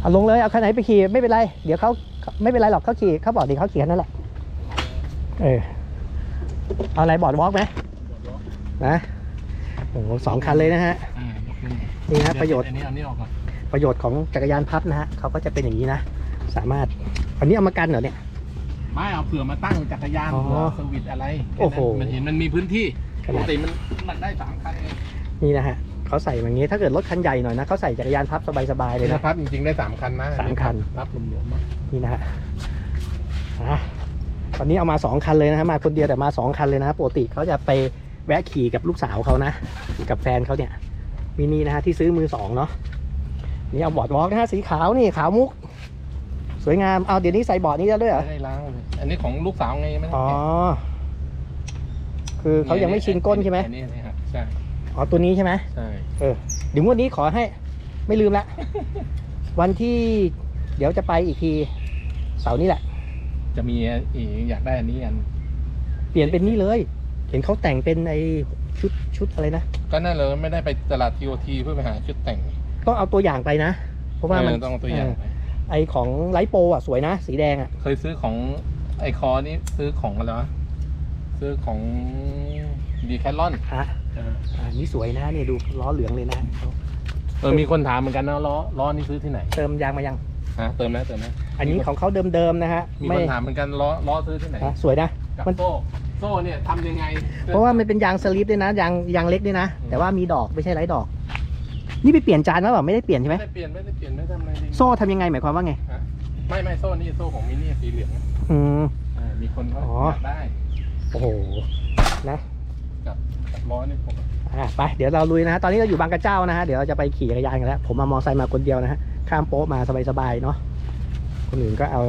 เอาลงเลยเอาคันไหนไปขี่ไม่เป็นไร เดี๋ยวเขาไม่เป็นไรหรอกเขาขี่เขาบอกเดี๋ยวเขาขี่คันนั่นแหละเออเอาอะไรบอร์ดวอล์กไหมนะโอ้โหสองคันเลยนะฮะอ่ายกขึ้นนี่ฮะประโยชน์อันนี้อันนี้ออกก่อนประโยชน์ของจักรยานพับนะฮะเขาก็จะเป็นอย่างนี้นะ สามารถอันนี้เอามากันเหรอเนี่ยไม่เอาเผื่อมาตั้งจักรยานอ๋อเผื่อสวิตช์อะไรโอ้โหมันเห็นมันมีพื้นที่ขปนาดกติมันมันได้สามคันเองนี่นะฮะ เขาใส่แบบนี้ ถ้าเกิดรถคันใหญ่หน่อยนะเขาใส่จักรยานพับสบายๆเลยนะนะครับจริงๆได้สามคันนะสามคันรับรวมๆมานี่นะฮะอะตอนนี้เอามาสองคันเลยนะฮะมาคนเดียวแต่มาสองคันเลยนะปกติเขาจะไปแวะขี่กับลูกสาวเขานะ กับแฟนเขาเนี่ยมินินะฮะที่ซื้อมือสองเนาะนี่เอาบอร์ดวอล์กนะฮะสีขาวนี่ขาวมุก สวยงามเอาเดี๋ยวนี้ใส่บอร์ดนี้แล้วด้วยเหรอไม่ได้ล้างเลยอันนี้ของลูกสาวไงไม่ได้อ๋อแกะคือเขายังไม่ชินก้นใช่ไหมอันนี้อันนี้ครับใช่ อ๋อตัวนี้ใช่ไหมใช่เออเดี๋ยวงวันนี้ขอให้ไม่ลืมละ วันที่เดี๋ยวจะไปอีกทีเสาร์นี้แหละ จะมีอีกอยากได้อันนี้อัน เปลี่ยนเป็นนี่เลย เห็นเขาแต่งเป็นไอชุดชุดอะไรนะก็นั่นเลยไม่ได้ไปตลาดทีโอทีเพื่อไปหาชุดแต่งต้องเอาตัวอย่างไปนะ เพราะว่ามันเออต้องเอาตัวอย่างเออไปไอของไลท์โปอะสวยนะ สีแดงอะ เคยซื้อของไอคอนี่ซื้อของอะไรวะซื้อของ ดีแคทลอนฮะอ่านี่สวยนะเนี่ยดูล้อเหลืองเลยนะ เออมีคนถามเหมือนกันนะล้อล้อนี่ซื้อที่ไหนเติมยางมายัง ฮะเติมแล้วเติมแล้วอันนี้ของเขาเดิมๆนะฮะมีไม่คนถามเหมือนกันล้อล้อซื้อที่ไหนฮะสวยนะ กับมัน โซ่โซ่เนี่ยทำยังไงเพราะว่ามันเป็นยางสลิปด้วยนะยางยางเล็กด้วยนะอืมแต่ว่ามีดอกไม่ใช่ไร้ดอก นี่ไปเปลี่ยนจานแล้วเปล่าไม่ได้เปลี่ยนใช่ไหมไม่ได้เปลี่ยนไม่ได้เปลี่ยนไม่ได้ทำอะไรเลยโซ่ทำยังไงหมายความว่าไงฮะไม่ไม่โซ่นี่โซ่ของมินี่สีเหลืองอืม อ่ามีคนเขาอ๋ออ อยากได้โอ้โหนะ กับกับล้อนี่ผมอะไปเดี๋ยวเราลุยนะฮะตอนนี้เราอยู่บางกระเจ้านะฮะเดี๋ยวเราจะไปขี่จักรยานกันแล้วผมมามอไซค์มาคนเดียวนะฮะข้ามโป๊ะมาสบายๆเนาะคนอื่นก็เอา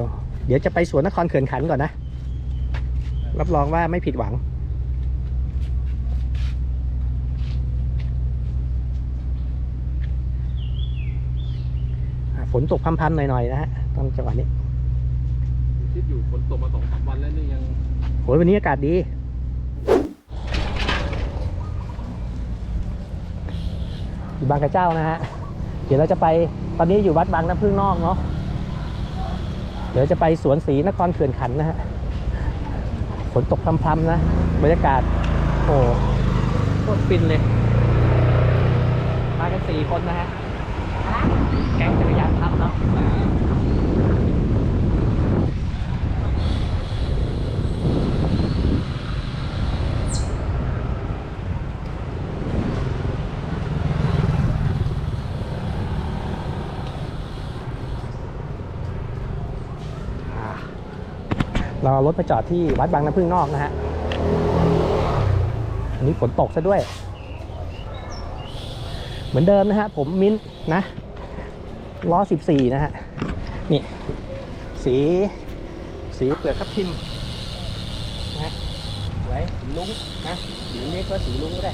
เดี๋ยวจะไปสวนนครเขื่อนขันก่อนนะ รับรองว่าไม่ผิดหวัง อะฝนตกพรำๆหน่อยๆนะฮะตอนจังหวะนี้คิดอยู่ฝนตกมาสองสามวันแล้วนี่ยังโหยวันนี้อากาศดี อยู่บางกระเจ้านะฮะ เดี๋ยวเราจะไปตอนนี้อยู่วัดบางน้ำพึ่งนอกเนาะ เดี๋ยวจะไปสวนศรีนครเขื่อนขันนะฮะ ฝนตกพรำๆนะ บรรยากาศ โอ้โหโคตรฟินเลย มากันสี่คนนะฮะ แก๊งจักรยานพับเนาะ เราเอารถมาจอดที่วัดบางน้ำพึ่งนอกนะฮะอันนี้ฝนตกซะด้วย เหมือนเดิมนะฮะ ผมมิ้นท์นะล้อ 14 นะฮะ นี่ สี สีเปลือกทับทิมนะสวยสีลุ้งนะสีเรียกว่าสีลุ้งก็ได้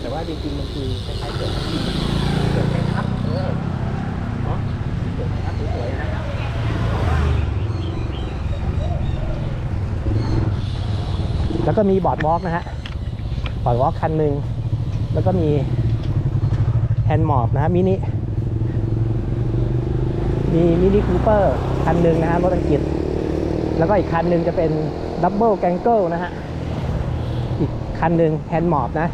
แต่ว่าจริงๆมันคือคล้ายๆเปลือกทับทิมเปลือกไม้ทับเออเนาะเปลือกไม้ทับสวยๆนะ แล้วก็มีบอร์ดวอล์กนะฮะบอร์ดวอล์กคันหนึ่งแล้วก็มีแฮนด์มอบนะฮะมินิมีมินิคูเปอร์คันหนึ่งนะฮะรถอังกฤษ แล้วก็อีกคันหนึ่งจะเป็นดับเบิลแกงเกิลนะฮะ อีกคันหนึ่งแฮนด์มอบนะ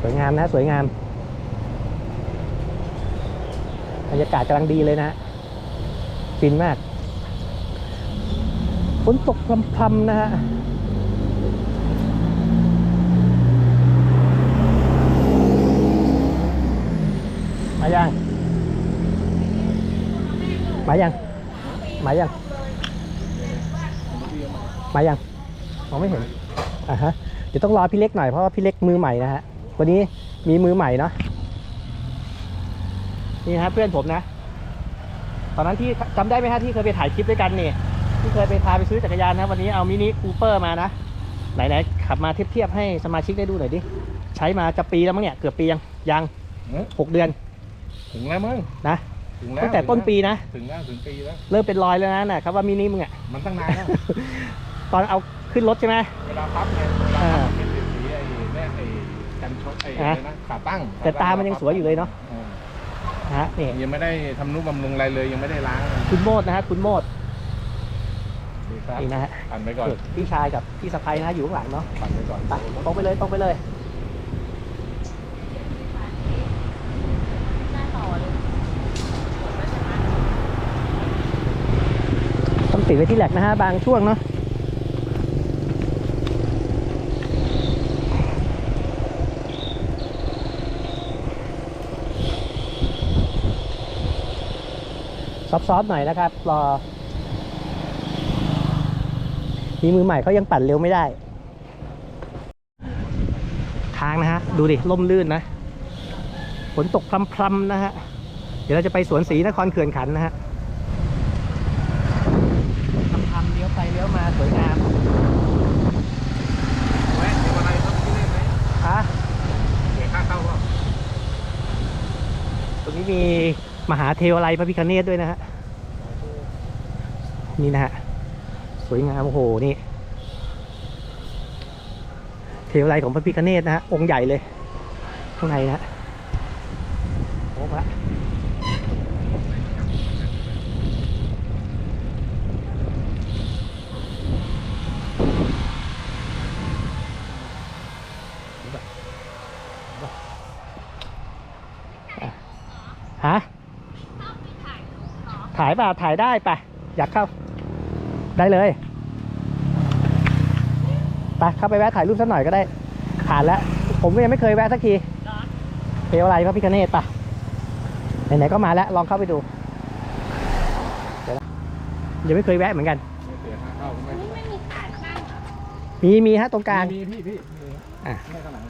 สวยงามนะ สวยงาม บ รรยากาศกำลังดีเลยนะฮะฟินมากฝนตกพรำๆนะฮะมายัง มายัง มายัง มายังมองไม่เห็นอะฮะ เดี๋ยวต้องรอพี่เล็กหน่อยเพราะว่าพี่เล็กมือใหม่นะฮะ วันนี้มีมือใหม่เนาะ นี่นะครับเพื่อนผมนะ ตอนนั้นที่จำได้ไหมฮะที่เคยไปถ่ายคลิปด้วยกันนี่ ที่เคยไปพาไปซื้อจักรยานนะวันนี้เอามินิคูเปอร์มานะ ไหนๆขับมาเทียบๆให้สมาชิกได้ดูหน่อยดิ ใช้มาจะปีแล้วมั้งเนี่ยเกือบปียังยังเอ๊ะหกเดือน ถึงแล้วมั้งนะถึงแล้วตั้งแต่ต้นปีนะ ถึงแล้วถึงปีแล้ว เริ่มเป็นรอยแล้วนะน่ะครับว่ามินิมึงอะ มันตั้งนานแล้วตอนเอาขึ้นรถใช่ไหมเวลาพับไงเวลาพับไม่กันชกไอ้ฮะอะไรนะขาตั้ง แต่ตามันยังสวยอยู่เลยเนาะ ออฮะนี่ยังไม่ได้ทำนุบำรุงอะไรเลย ยังไม่ได้ล้างคุณโมดนะฮะคุณโมดดีครับนี่นะฮะปั่นไปก่อนพี่ชายกับพี่สะพ้ยนะอยู่ข้างหลังเนาะปั่นไปก่อนไปตรงไปเลยตรงไปเลยต้องติดไว้ที่แหลกนะฮะบางช่วงเนาะ ซอฟๆหน่อยนะครับ รอมีมือใหม่เขายังปั่นเร็วไม่ได้ ทางนะฮะ ดูดิล่มลื่นนะฝนตกพรำๆนะฮะ เดี๋ยวเราจะไปสวนศรีนครเขื่อนขันนะฮะพรำๆเลี้ยวไปเลี้ยวมาสวยงามแวะมีอะไรครับที่เล่นไหมอะเสียค่าเข้าเปล่าตรงนี้มี มหาเทวไลพระพิคเนตด้วยนะฮะนี่นะฮะสวยงามโอ้โหนี่ เทวไลของพระพิคเนตนะฮะองค์ใหญ่เลยข้างในนะฮะโอ้พระฮะ ถ่ายเปล่าถ่ายได้ปะอยากเข้า ได้เลยไปเข้าไปแวะถ่ายรูปสักหน่อยก็ได้ผ่านแล้ว ผมก็ยังไม่เคยแวะสักทีเทวอะไรพระพิคเนตปะไหนๆก็มาแล้วลองเข้าไปดูเดี๋ยวนะยังไม่เคยแวะเหมือนกันไม่เสียค่าเข้าไม่นี่ไม่มีขาข้างเหรอมีมีฮะตรงกลางมีพี่พี่มีอะไม่ข้างหลัง